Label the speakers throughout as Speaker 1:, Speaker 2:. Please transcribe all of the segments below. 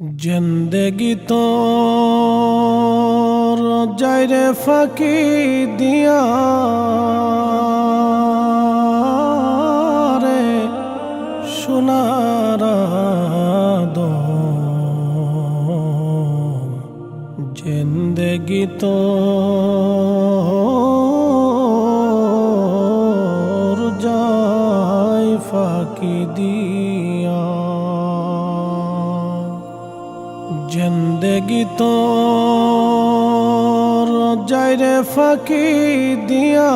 Speaker 1: জিন্দগি তো যাইরে ফাঁকি দিয়া রে সোনার জিন্দগি তো যাই ফাঁকি দিয়া জিন্দগি তো যাইরে ফাঁকি দিয়া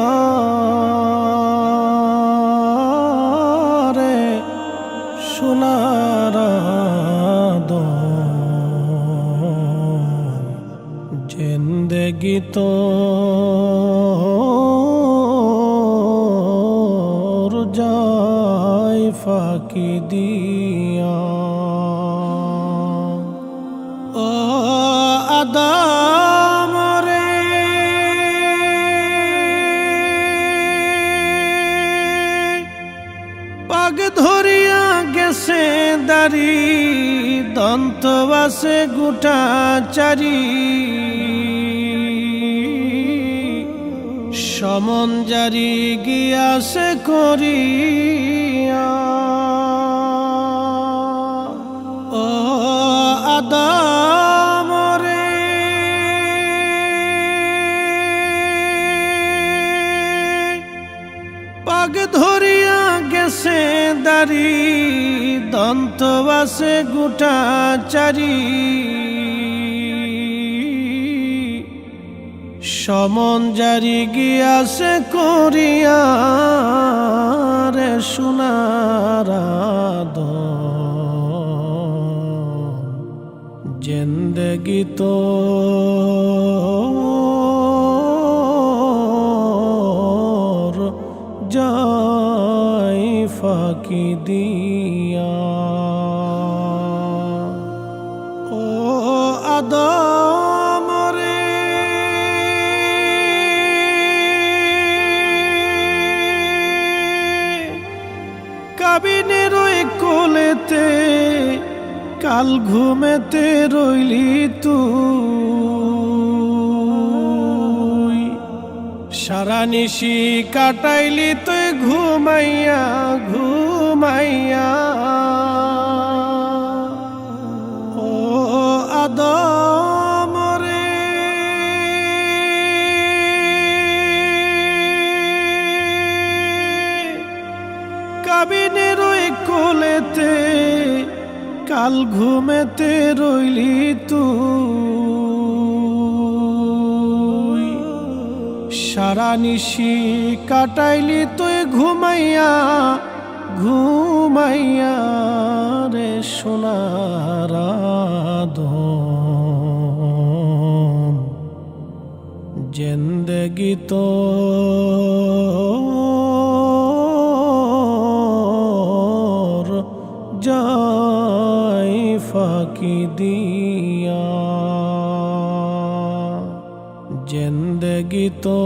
Speaker 1: রে সোনার জিন্দগি তো যাই ফাঁকি দিয়া আদাম রে। পাগ ধরিয়া গেছে দাড়ি, দন্ত বাসে গুটা চারি। সমন জারি গিয়াছে করিয়া। ও আদাম পাগ ধরিয়া গেছে দাড়ি, দন্ত বাসে গুটা চারি। সমন জারি গিয়াছে করিয়া রে সোনার জিন্দগি তো ফাঁকি দিয়া। ও আদম রে। কাবিনের ওই কোলেতে কাল ঘুমেতে রইলি তুই। সারা নিশি কাটাইলি তুই ঘুমাইয়া ঘুমাইয়া। ও আদম রে। কাবিনের ওই কোলেতে, কাল ঘুমেতে রইলি তুই। সারা নিশি কাটাইলি তুই ঘুমাইয়া ঘুমাইয়া রে সোনার জিন্দগি তো যাই ফাঁকি দিয়া। জিন্দগি তো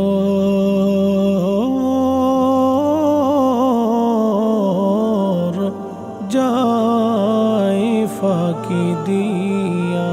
Speaker 1: যাই ফাঁকি দিয়া